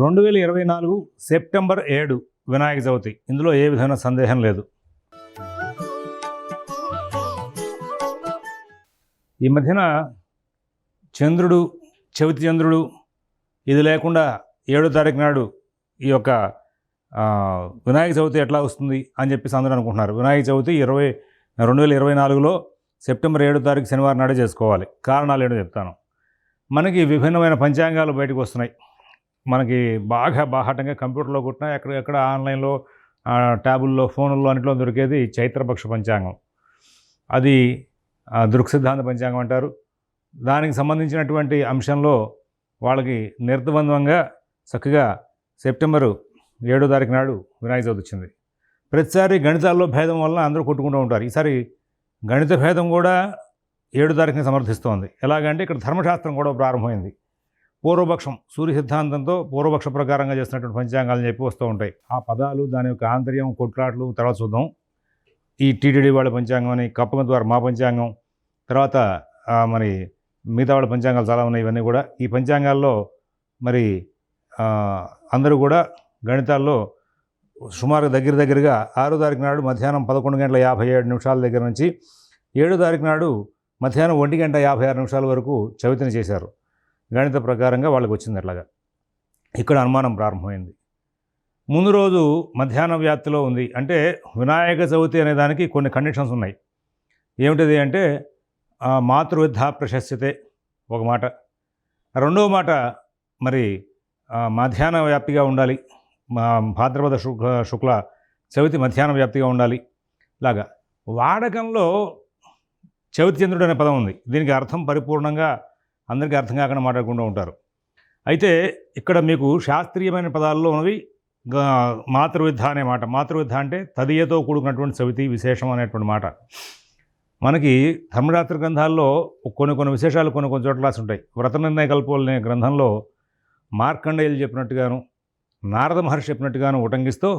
రెండు వేల ఇరవై నాలుగు సెప్టెంబర్ ఏడు వినాయక చవితి. ఇందులో ఏ విధమైన సందేహం లేదు. ఈ మధ్యన చంద్రుడు చవితి చంద్రుడు ఇది లేకుండా ఏడో తారీఖు నాడు ఈ యొక్క వినాయక చవితి ఎట్లా వస్తుంది అని చెప్పేసి అందరూ అనుకుంటున్నారు. వినాయక చవితి ఇరవై రెండు వేల ఇరవై నాలుగులో సెప్టెంబర్ ఏడో తారీఖు శనివారం నాడే చేసుకోవాలి. కారణాలు ఏంటో చెప్తాను. మనకి విభిన్నమైన పంచాంగాలు బయటకు వస్తున్నాయి. మనకి బాగా బాహాటంగా కంప్యూటర్లో కొట్టినా ఎక్కడ ఎక్కడ ఆన్లైన్లో ట్యాబుల్లో ఫోన్లో అన్నింటిలో దొరికేది చైత్రపక్ష పంచాంగం. అది దృక్సిద్ధాంత పంచాంగం అంటారు. దానికి సంబంధించినటువంటి అంశంలో వాళ్ళకి నిర్ద్వంద్వంగా చక్కగా సెప్టెంబరు ఏడో తారీఖు నాడు వినాయక చవితి వచ్చింది. ప్రతిసారి గణితాల్లో భేదం వల్ల అందరూ కొట్టుకుంటూ ఉంటారు. ఈసారి గణిత భేదం కూడా ఏడు తారీఖుని సమర్థిస్తోంది. ఎలాగంటే ఇక్కడ ధర్మశాస్త్రం కూడా ప్రారంభమైంది. పూర్వపక్షం సూర్య సిద్ధాంతంతో పూర్వపక్ష ప్రకారంగా చేసినటువంటి పంచాంగాలని చెప్పి వస్తూ ఉంటాయి. ఆ పదాలు దాని యొక్క ఆంతర్యం కొట్లాట్లు తర్వాత చూద్దాం. ఈ టీటీడీ వాళ్ళ పంచాంగం అని కప్పగం ద్వారా మా పంచాంగం తర్వాత మరి మిగతా వాళ్ళ పంచాంగాలు చాలా ఉన్నాయి ఇవన్నీ కూడా. ఈ పంచాంగాల్లో మరి అందరూ కూడా గణితాల్లో సుమారు దగ్గర దగ్గరగా ఆరో తారీఖు నాడు మధ్యాహ్నం పదకొండు గంటల యాభై ఏడు నిమిషాల దగ్గర నుంచి ఏడో తారీఖు నాడు మధ్యాహ్నం ఒంటి గంట యాభై ఆరు నిమిషాల వరకు చవితిని చేశారు. గణిత ప్రకారంగా వాళ్ళకి వచ్చింది అట్లాగా. ఇక్కడ అనుమానం ప్రారంభమైంది. ముందు రోజు మధ్యాహ్న వ్యాప్తిలో ఉంది. అంటే వినాయక చవితి అనే దానికి కొన్ని కండిషన్స్ ఉన్నాయి. ఏమిటిది అంటే ఆ, మాతృవిద్ధ ప్రశస్యతే ఒక మాట. రెండవ మాట మరి మధ్యాహ్న వ్యాప్తిగా ఉండాలి. మా భాద్రపద శుక్ల శుక్ల చవితి మధ్యాహ్న వ్యాప్తిగా ఉండాలి. లాగా వాడకంలో చవితి చంద్రుడు అనే పదం ఉంది. దీనికి అర్థం పరిపూర్ణంగా అందరికీ అర్థం కాకుండా మాట్లాడుకుంటూ ఉంటారు. అయితే ఇక్కడ మీకు శాస్త్రీయమైన పదాల్లో ఉన్నవి మాతృవిద్ధ అనే మాట. మాతృవిద్ధ అంటే తదియతో కూడుకున్నటువంటి చవితి విశేషం అనేటువంటి మాట. మనకి ధర్మరాత్రి గ్రంథాల్లో కొన్ని కొన్ని విశేషాలు కొన్ని కొన్ని చోట్ల రాసి ఉంటాయి వ్రత నిర్ణయ కల్పోలు అనే గ్రంథంలో మార్కండేయులు చెప్పినట్టుగాను నారద మహర్షి చెప్పినట్టుగాను ఉటంకిస్తూ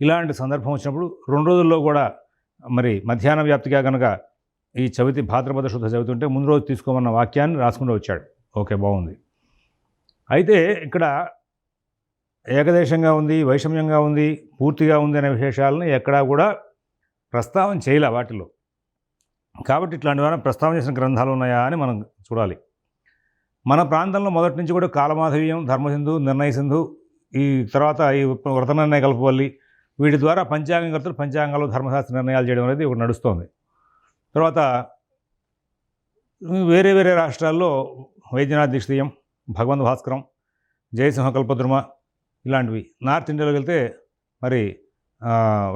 ఇలాంటి సందర్భం వచ్చినప్పుడు రెండు రోజుల్లో కూడా మరి మధ్యాహ్న వ్యాప్తిగా కనుక ఈ చవితి భాద్రపద శుద్ధ చవితి ఉంటే ముందు రోజు తీసుకోమన్న వాక్యాన్ని రాసుకుంటూ వచ్చాడు. ఓకే బాగుంది. అయితే ఇక్కడ ఏకదేశంగా ఉంది వైషమ్యంగా ఉంది పూర్తిగా ఉంది అనే విశేషాలను ఎక్కడా కూడా ప్రస్తావన చేయలే వాటిలో కాబట్టి ఇట్లాంటి వారిని ప్రస్తావన చేసిన గ్రంథాలు ఉన్నాయా అని మనం చూడాలి. మన ప్రాంతంలో మొదటి నుంచి కూడా కాలమాధవీయం ధర్మసింధు నిర్ణయ సింధు ఈ తర్వాత ఈ వ్రత నిర్ణయ కల్పవల్లి వీటి ద్వారా పంచాంగకర్తలు పంచాంగాలు ధర్మశాస్త్ర నిర్ణయాలు చేయడం అనేది ఒకటి నడుస్తోంది. తర్వాత వేరే వేరే రాష్ట్రాల్లో వైద్యనాథ్ దీక్షితీయం భగవంత్ భాస్కరం జయసింహ కల్పద్రుమ ఇలాంటివి. నార్త్ ఇండియాలోకి వెళ్తే మరి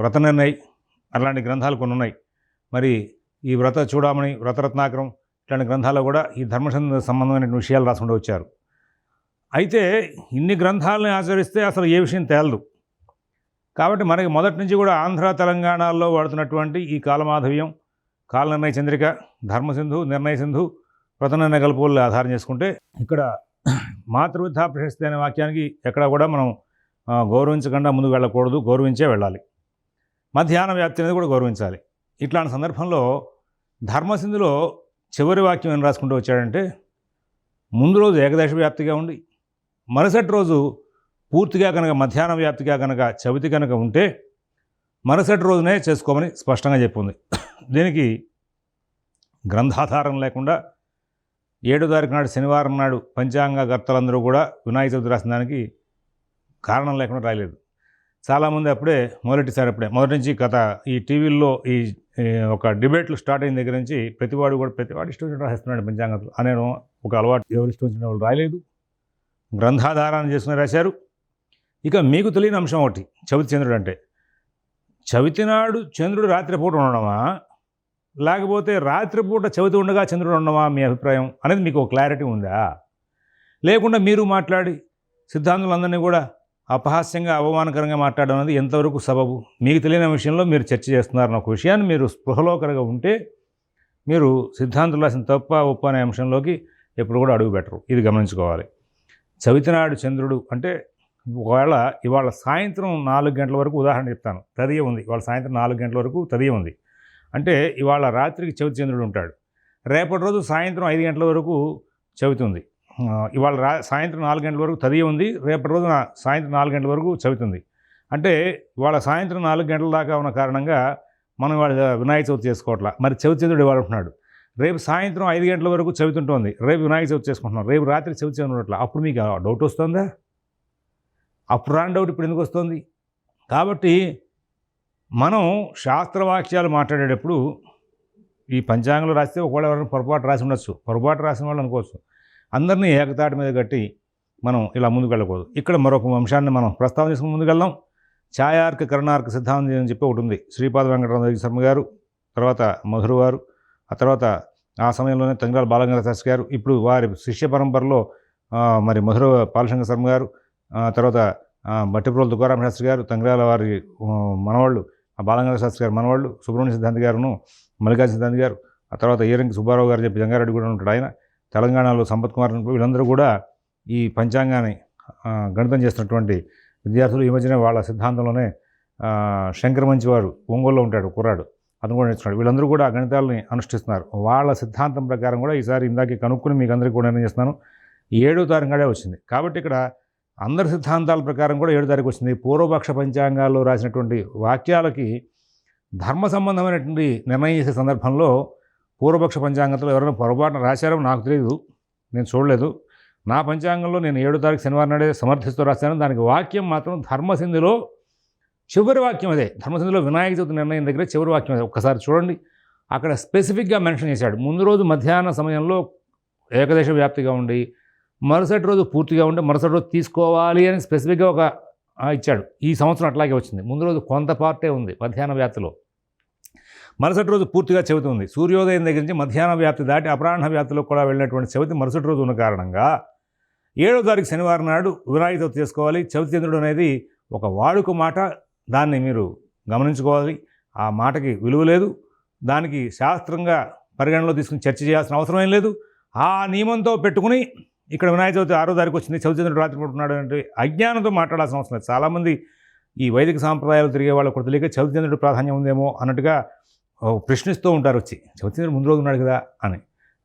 వ్రత నిర్ణయ్ అలాంటి గ్రంథాలు కొన్ని ఉన్నాయి మరి ఈ వ్రత చూడమని వ్రతరత్నాకరం ఇట్లాంటి గ్రంథాల్లో కూడా ఈ ధర్మసంధ సంబంధమైన విషయాలు రాసుకుంటూ వచ్చారు. అయితే ఇన్ని గ్రంథాలని ఆచరిస్తే అసలు ఏ విషయం తేలదు. కాబట్టి మనకి మొదటి నుంచి కూడా ఆంధ్ర తెలంగాణలో వాడుతున్నటువంటి ఈ కాలమాధవ్యం కాల నిర్ణయ చంద్రిక ధర్మసింధు నిర్ణయ సింధు వ్రత నిర్ణయ ఆధారం చేసుకుంటే ఇక్కడ మాతృవిధ ప్రశస్తి అనే వాక్యానికి ఎక్కడ కూడా మనం గౌరవించకుండా ముందుకు వెళ్ళకూడదు గౌరవించే వెళ్ళాలి. మధ్యాహ్న వ్యాప్తి అనేది కూడా గౌరవించాలి. ఇట్లాంటి సందర్భంలో ధర్మసింధులో చివరి వాక్యం ఏం రాసుకుంటూ వచ్చాడంటే ముందు రోజు ఏకదేశ వ్యాప్తిగా ఉండి మరుసటి రోజు పూర్తిగా కనుక మధ్యాహ్న వ్యాప్తిగా కనుక చవితి కనుక ఉంటే మరుసటి రోజునే చేసుకోమని స్పష్టంగా చెప్పింది. దీనికి గ్రంథాధారం లేకుండా ఏడో తారీఖు నాడు శనివారం నాడు పంచాంగకర్తలందరూ కూడా వినాయక చవితి రాసిన దానికి కారణం లేకుండా రాయలేదు. చాలామంది అప్పుడే మొదటిసారి అప్పుడే మొదటి నుంచి కథ ఈ టీవీల్లో ఈ ఒక డిబేట్లు స్టార్ట్ అయిన దగ్గర నుంచి ప్రతివాడు కూడా ప్రతివాడు ఇష్టం వచ్చిన రాసేస్తున్నాడు పంచాంగంలో. అనేను ఒక అలవాటు ఎవరు ఇష్టం వచ్చిన వాళ్ళు రాయలేదు. గ్రంథాధారాన్ని చేసుకుని రాశారు. ఇక మీకు తెలియని అంశం ఒకటి చవితి చంద్రుడు అంటే. చవితి నాడు చంద్రుడు రాత్రిపూట ఉండడమా? లేకపోతే రాత్రిపూట చవితి ఉండగా చంద్రుడు ఉండమా? మీ అభిప్రాయం అనేది మీకు ఒక క్లారిటీ ఉందా? లేకుండా మీరు మాట్లాడి సిద్ధాంతులందరినీ కూడా అపహాస్యంగా అవమానకరంగా మాట్లాడడం అనేది ఎంతవరకు సబబు? మీకు తెలియని విషయంలో మీరు చర్చ చేస్తున్నారన్న ఒక విషయాన్ని మీరు స్పృహలో ఉంటే మీరు సిద్ధాంతులు రాసిన తప్ప ఒప్ప అనే అంశంలోకి ఎప్పుడు కూడా అడుగు పెట్టరు. ఇది గమనించుకోవాలి. చవితి నాడు చంద్రుడు అంటే ఒకవేళ ఇవాళ సాయంత్రం నాలుగు గంటల వరకు ఉదాహరణ చెప్తాను. తదియ ఉంది. ఇవాళ సాయంత్రం నాలుగు గంటల వరకు తదియ ఉంది. అంటే ఇవాళ రాత్రికి చవితి చంద్రుడు ఉంటాడు. రేపటి రోజు సాయంత్రం ఐదు గంటల వరకు చవితి ఉంది ఇవాళ రా సాయంత్రం నాలుగు గంటల వరకు తదియ ఉంది. రేపటి రోజు సాయంత్రం నాలుగు గంటల వరకు చవితుంది. అంటే ఇవాళ సాయంత్రం నాలుగు గంటల దాకా ఉన్న కారణంగా మనం ఇవాళ వినాయక చవితి చేసుకోవట్లా. మరి చవితి చంద్రుడు ఇవాళ ఉంటున్నాడు. రేపు సాయంత్రం ఐదు గంటల వరకు చదువుతుంటోంది రేపు వినాయక చవితి చేసుకుంటున్నాం. రేపు రాత్రి చవితి చంద్రుడు అప్పుడు మీకు డౌట్ వస్తుందా? ఆ పురాణ డౌట్ ఇప్పుడు ఎందుకు వస్తుంది? కాబట్టి మనం శాస్త్రవాక్యాలు మాట్లాడేటప్పుడు ఈ పంచాంగంలో రాస్తే ఒకవేళ ఎవరైనా పొరపాటు రాసి ఉండొచ్చు. పొరపాటు రాసిన వాళ్ళు అనుకోవచ్చు. అందరినీ ఏకతాటి మీద కట్టి మనం ఇలా ముందుకు వెళ్ళకూడదు. ఇక్కడ మరొక అంశాన్ని మనం ప్రస్తావన చేసుకుని ముందుకెళ్దాం ఛాయార్క కరుణార్క సిద్ధాంతం అని చెప్పి ఒకటి ఉంది. శ్రీపాద వెంకటరామదేవి శర్మ గారు తర్వాత మధురు గారు ఆ తర్వాత ఆ సమయంలోనే తంగిరాల బాలగంగాధర శాస్త్రి గారు ఇప్పుడు వారి శిష్య పరంపరలో మరి మధుర పాలశంకర శర్మ గారు తర్వాత ఆ, మట్టిప్రోలు తుకారామ శాస్త్రి గారు తంగిరాల వారి మనవాళ్ళు ఆ శాస్త్రి గారు మనవాళ్ళు సుబ్రహ్మణ్య సిద్ధాంతి గారును మల్లికార్జున సిద్ధాంతి గారు ఆ తర్వాత ఈరంకి సుబ్బారావు గారు చెప్పి జంగారెడ్డి కూడా ఉంటాడు ఆయన తెలంగాణలో సంపత్ కుమార్ వీళ్ళందరూ కూడా ఈ పంచాంగాన్ని గణితం చేస్తున్నటువంటి విద్యార్థులు ఈ మధ్యన వాళ్ళ సిద్ధాంతంలోనే శంకర్ మంచి వారు ఒంగోలులో ఉంటాడు కుర్రాడు అతను కూడా నేర్చుకున్నాడు. వీళ్ళందరూ కూడా ఆ గణితాలని అనుష్ఠిస్తున్నారు. వాళ్ళ సిద్ధాంతం ప్రకారం కూడా ఈసారి ఇందాక కనుక్కుని మీకు అందరికీ కూడా నేను చేస్తున్నాను. ఏడో తారీఖు వచ్చింది. కాబట్టి ఇక్కడ అందరి సిద్ధాంతాల ప్రకారం కూడా ఏడు తారీఖు వచ్చింది. పూర్వపక్ష పంచాంగాల్లో రాసినటువంటి వాక్యాలకి ధర్మ సంబంధమైనటువంటి నిర్ణయం చేసే సందర్భంలో పూర్వపక్ష పంచాంగంలో ఎవరైనా పొరపాటున రాశారో నాకు తెలియదు నేను చూడలేదు. నా పంచాంగంలో నేను ఏడో తారీఖు శనివారం నాడే సమర్థిస్తూ రాశాను. దానికి వాక్యం మాత్రం ధర్మసింధిలో చివరి వాక్యం అదే. ధర్మసింధిలో వినాయక చవితి నిర్ణయం దగ్గర చివరి వాక్యం అదే. ఒక్కసారి చూడండి. అక్కడ స్పెసిఫిక్గా మెన్షన్ చేశాడు. ముందు రోజు మధ్యాహ్న సమయంలో ఏకదేశ వ్యాప్తిగా ఉండి మరుసటి రోజు పూర్తిగా ఉండి మరుసటి రోజు తీసుకోవాలి అని స్పెసిఫిక్గా ఒక ఇచ్చాడు. ఈ సంవత్సరం అట్లాగే వచ్చింది. ముందు రోజు కొంత పార్టే ఉంది మధ్యాహ్న వ్యాప్తిలో. మరుసటి రోజు పూర్తిగా చెబుతుంది సూర్యోదయం దగ్గర నుంచి మధ్యాహ్న వ్యాప్తి దాటి అపరాహ్న వ్యాప్తిలో కూడా వెళ్ళినటువంటి చవితి మరుసటి రోజు ఉన్న కారణంగా ఏడో తారీఖు శనివారం నాడు వినాయక చవితి చేసుకోవాలి. చవితి చంద్రుడు అనేది ఒక వాడుక మాట. దాన్ని మీరు గమనించుకోవాలి. ఆ మాటకి విలువ లేదు. దానికి శాస్త్రంగా పరిగణలో తీసుకుని చర్చ చేయాల్సిన అవసరం ఏం లేదు. ఆ నియమంతో పెట్టుకుని ఇక్కడ వినాయక చవితి ఆరో తారీఖు వచ్చింది చవిచంద్రుడు రాత్రి పుట్టున్నాడు అంటే అజ్ఞానంతో మాట్లాడాల్సిన అవసరం లేదు. చాలామంది ఈ వైదిక సాంప్రదాయాలు తిరిగే వాళ్ళు కూడా తెలియక చవిచంద్రుడు ప్రాధాన్యం ఉందేమో అన్నట్టుగా ప్రశ్నిస్తూ ఉంటారు వచ్చి చవిచంద్రుడు ముందు రోజు ఉన్నాడు కదా అని.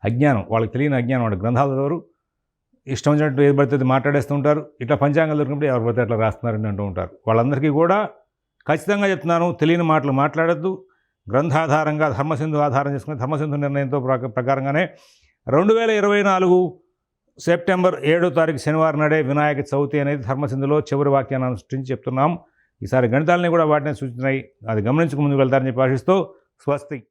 అజ్ఞానం వాళ్ళకి తెలియని అజ్ఞానం వాడు. గ్రంథాలు చదవరు ఇష్టం వచ్చినట్టు ఏది పడితే మాట్లాడేస్తూ ఉంటారు. ఇట్లా పంచాంగాలు దొరికినప్పుడు ఎవరు పడితే అట్లా రాస్తున్నారని అంటూ ఉంటారు. వాళ్ళందరికీ కూడా ఖచ్చితంగా చెప్తున్నాను తెలియని మాటలు మాట్లాడద్దు. గ్రంథాధారంగా ధర్మసింధు ఆధారం చేసుకుని ధర్మసింధు నిర్ణయంతో ప్రకారంగానే రెండు వేల ఇరవై నాలుగు సెప్టెంబర్ ఏడో తారీఖు శనివారం నాడే వినాయక చవితి అనేది ధర్మసింధులో చివరి వాక్యాన్ని అనుసరించి చెప్తున్నాం. ఈసారి గణితాలని కూడా వాటిని సూచించినాయి అది గమనించుకు ముందుకు వెళ్తారని చెప్పి ఆశిస్తూ స్వస్తి.